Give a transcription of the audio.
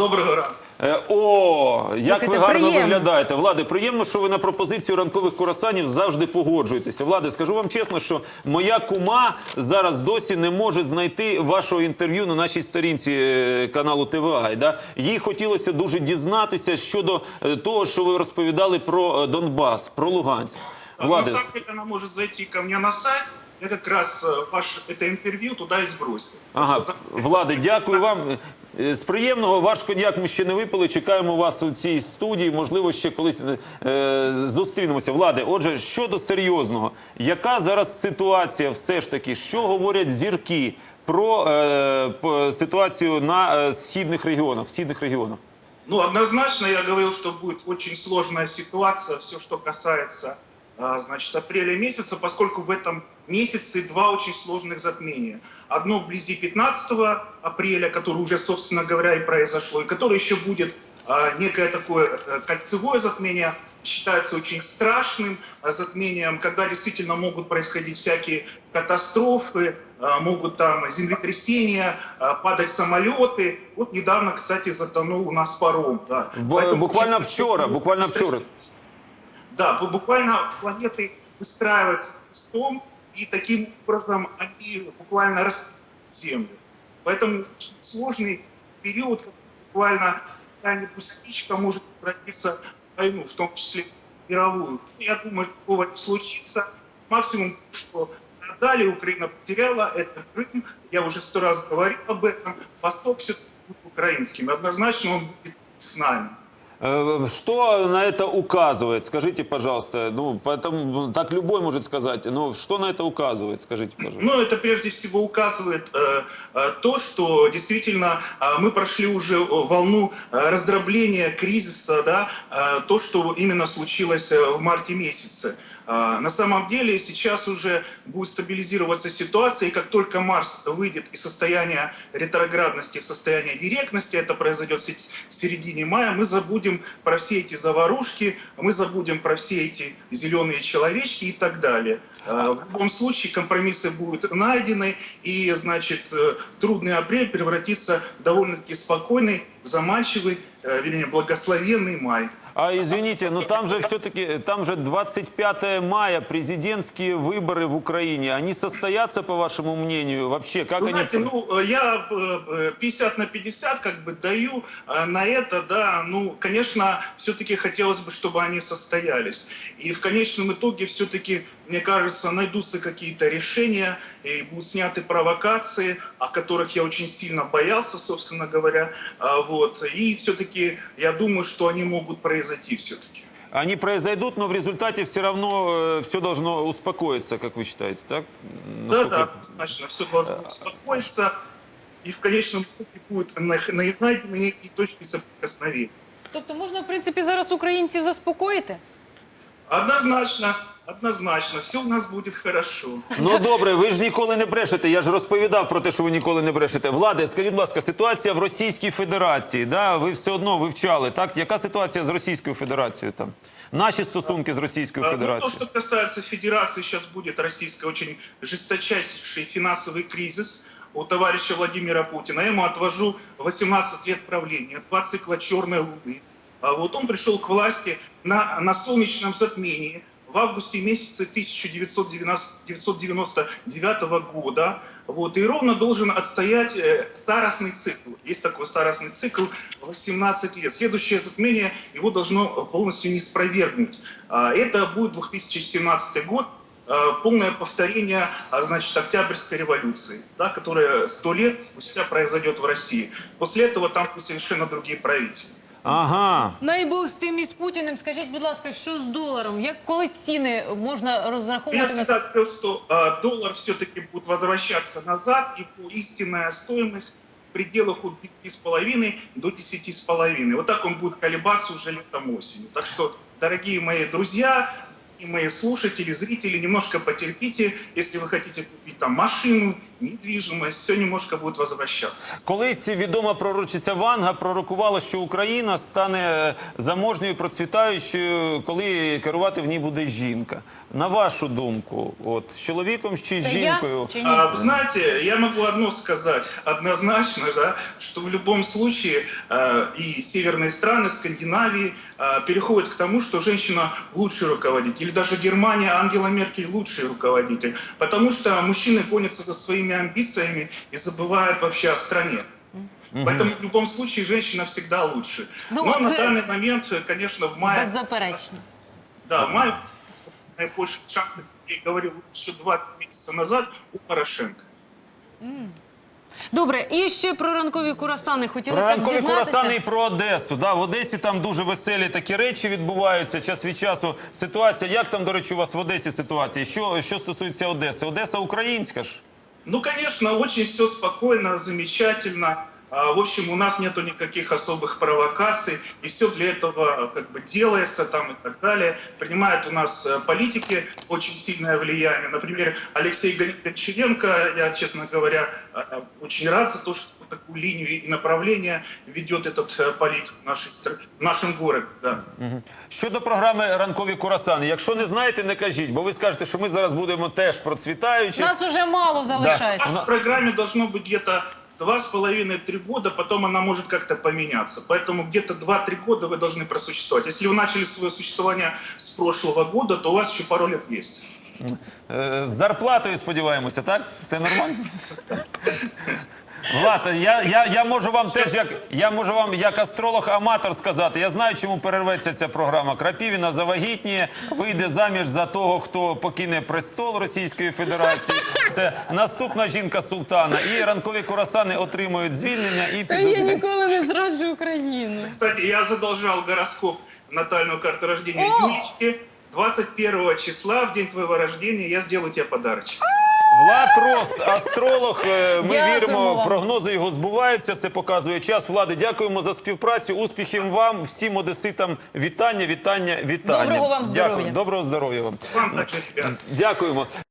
Доброго ранку. Е, О, як ви Слухайте, гарно приємно. виглядаєте. Влади, приємно, що ви на пропозицію ранкових курасанів завжди погоджуєтеся. Влади, скажу вам чесно, що моя кума зараз досі не може знайти вашого інтерв'ю на нашій сторінці е, каналу ТВА. Да? Їй хотілося дуже дізнатися щодо е, того, що ви розповідали про е, Донбас, про Луганськ. Влади, На самом деле она может зайти ко мне на сайт. Я как раз э, ваше это интервью туда и сбросил. Ага, Влади, дякую вам. Е, З приємного ваш коньяк ми ще не випили. Чекаємо вас у цій студії. Можливо, ще колись е, зустрінемося. Влади, отже, щодо серйозного, яка зараз ситуація, все ж таки, що говорять зірки про е, ситуацію на е, східних регіонах? В східних регіонах? Ну, однозначно я говорил, что будет очень сложная ситуация, все, что касается, а, значит, апреля месяца, поскольку в этом месяце два очень сложных затмения. Одно вблизи 15 апреля, которое уже, собственно говоря, и произошло, и которое еще будет а, некое такое э, кольцевое затмение, считается очень страшным а, затмением, когда действительно могут происходить всякие катастрофы, а, могут там землетрясения, а, падать самолеты. Вот недавно, кстати, затонул у нас паром. Да. Б- Поэтому буквально вчера, буквально вчера. Да, бу- буквально планеты выстраиваются крестом, и таким образом они буквально растут Землю. Поэтому очень сложный период, буквально какая-нибудь спичка может превратиться в войну, в том числе мировую. Я думаю, что такого не случится. Максимум, что далее Украина потеряла, это Крым. Я уже сто раз говорил об этом. Восток все-таки будет украинским. Однозначно он будет с нами. Э, Что на это указывает? Скажите, пожалуйста. Ну, поэтому так любой может сказать. Но что на это указывает? Скажите, пожалуйста. Ну, это прежде всего указывает э, э, то, что действительно э, мы прошли уже э, волну э, раздробления, кризиса, да, э, то, что именно случилось э, в марте месяце. А, На самом деле сейчас уже будет стабилизироваться ситуация, и как только Марс выйдет из состояния ретроградности в состояние директности, это произойдет в се- в середине мая, мы забудем про все эти заварушки, мы забудем про все эти зеленые человечки и так далее. А, В любом случае компромиссы будут найдены, и, значит, э, трудный апрель превратится в довольно-таки спокойный, заманчивый, э, вернее, благословенный май. А извините, но там же все-таки, там же 25 мая президентские выборы в Украине. Они состоятся, по вашему мнению, вообще? Как Вы они... знаете, ну, э, я э, э, 50 на 50 как бы даю э, на это, да, ну, конечно, все-таки хотелось бы, чтобы они состоялись. И в конечном итоге все-таки, мне кажется, найдутся какие-то решения, и будут сняты провокации, о которых я очень сильно боялся, собственно говоря, А, вот. И все-таки я думаю, что они могут произойти все-таки. Они произойдут, но в результате все равно все должно успокоиться, как вы считаете, так? Да, Насколько да, я- однозначно, все должно успокоиться, и в конечном итоге будут на- на- найдены некие точки соприкосновения. Тобто можна, в принципі, зараз українців заспокоїти? Однозначно, однозначно, все у нас будет хорошо. Ну добре, ви ж ніколи не брешете. Я ж розповідав про те, що ви ніколи не брешете. Влади, скажіть, будь ласка, ситуація в Російській Федерації. Да? Ви все одно вивчали, так? Яка ситуація з Російською Федерацією там? Наші стосунки з Російською А, Ну, то, Федерацією. что касается федерации, сейчас будет российский очень жесточайший финансовый кризис у товарища Владимира Путина. Я ему отвожу 18 лет правления, два цикла черной луны. А вот он пришел к власти на, на солнечном затмении в августе месяце 1999 года. Вот, и ровно должен отстоять э, саросный цикл. Есть такой саросный цикл 18 лет. Следующее затмение его должно полностью не спровергнуть. А, Это будет 2017 год, а, полное повторение, а, значит, Октябрьской революции, да, которая сто лет спустя произойдет в России. После этого там совершенно другие правители. Ага. Ну і був з тим і з Путіним. Скажіть, будь ласка, що з доларом? Як коли ціни можна Я розраховувати на всегда говорил, что а, доллар все-таки будет возвращаться назад, и по истинная стоимость в пределах от 9,5 до 10,5. Вот так он будет колебаться уже летом осенью. Так что, дорогие мои друзья, и мои слушатели, зрители, немножко потерпите, если вы хотите купить там машину недвижимость, все немножко будет возвращаться. Колись відома пророчиця Ванга пророкувала, що Україна стане заможньою, процвітаючою, коли керувати в ній буде жінка. На вашу думку, от з чоловіком чи з Це жінкою? я чи ні? А, вы знаете, я могу одно сказать однозначно, да, что в любом случае э, и северные страны, Скандинавии э, переходят к тому, что женщина лучший руководитель, или даже Германия, Ангела Меркель лучший руководитель, потому что мужчины гонятся за своими амбициями и забывают вообще о стране. Поэтому в любом случае женщина всегда лучше. Ну, Но на это- данный момент, э, конечно, в мае Беззаперечно. Да, май наибольший шанс, я говорил еще два месяца назад, у Порошенко. Добре, і ще про ранкові курасани Про хотілося б ранкові дізнатися. курасани і про Одесу. Да, в Одесі там дуже веселі такі речі відбуваються час від часу. Ситуація, як там, до речі, у вас в Одесі ситуація? Що, що стосується Одеси? Одеса українська ж? Ну, конечно, очень все спокойно, замечательно. А, В общем, у нас нету никаких особых провокаций, и все для этого а, как бы делается там и так далее. Принимают у нас э, политики очень сильное влияние. Например, Алексей Гон- Гончаренко, я, честно говоря, а, а, очень рад за то, что такую линию и направление ведет этот э, политик в, нашей стра- в нашем городе. Да. Щодо програми ранкові курасани, якщо не знаєте, не кажіть, бо ви скажете, що ми зараз будемо теж процвітаючи. Нас уже мало В залишається. нашей программе должно быть где-то два с половиной-три года, потом она может как-то поменяться. Поэтому где-то два-три года вы должны просуществовать. Если вы начали свое существование с прошлого года, то у вас еще пару лет есть. Е, З зарплатою сподіваємося, так? Все нормально? Влад, я, я, я можу вам теж як я можу вам як астролог-аматор сказати. Я знаю, чому перерветься ця програма. Крапівіна завагітніє, вийде заміж за того, хто покине престол Російської Федерації. Це наступна жінка султана. І ранкові курасани отримують звільнення і Та я ніколи не зраджу Україну. Кстати, я задолжал гороскоп натальную карту рождения О! Юлечки. 21 числа, в день твоего рождения, я сделаю тебе подарочек. Влад Рос, астролог. Е, Ми Дякуємо віримо, вам. прогнози його збуваються. Це показує час. Влади, дякуємо за співпрацю. Успіхів вам, всім одеситам. Вітання, вітання, вітання. Доброго вам здоров'я. Дякую. Доброго здоров'я вам. Дякуємо.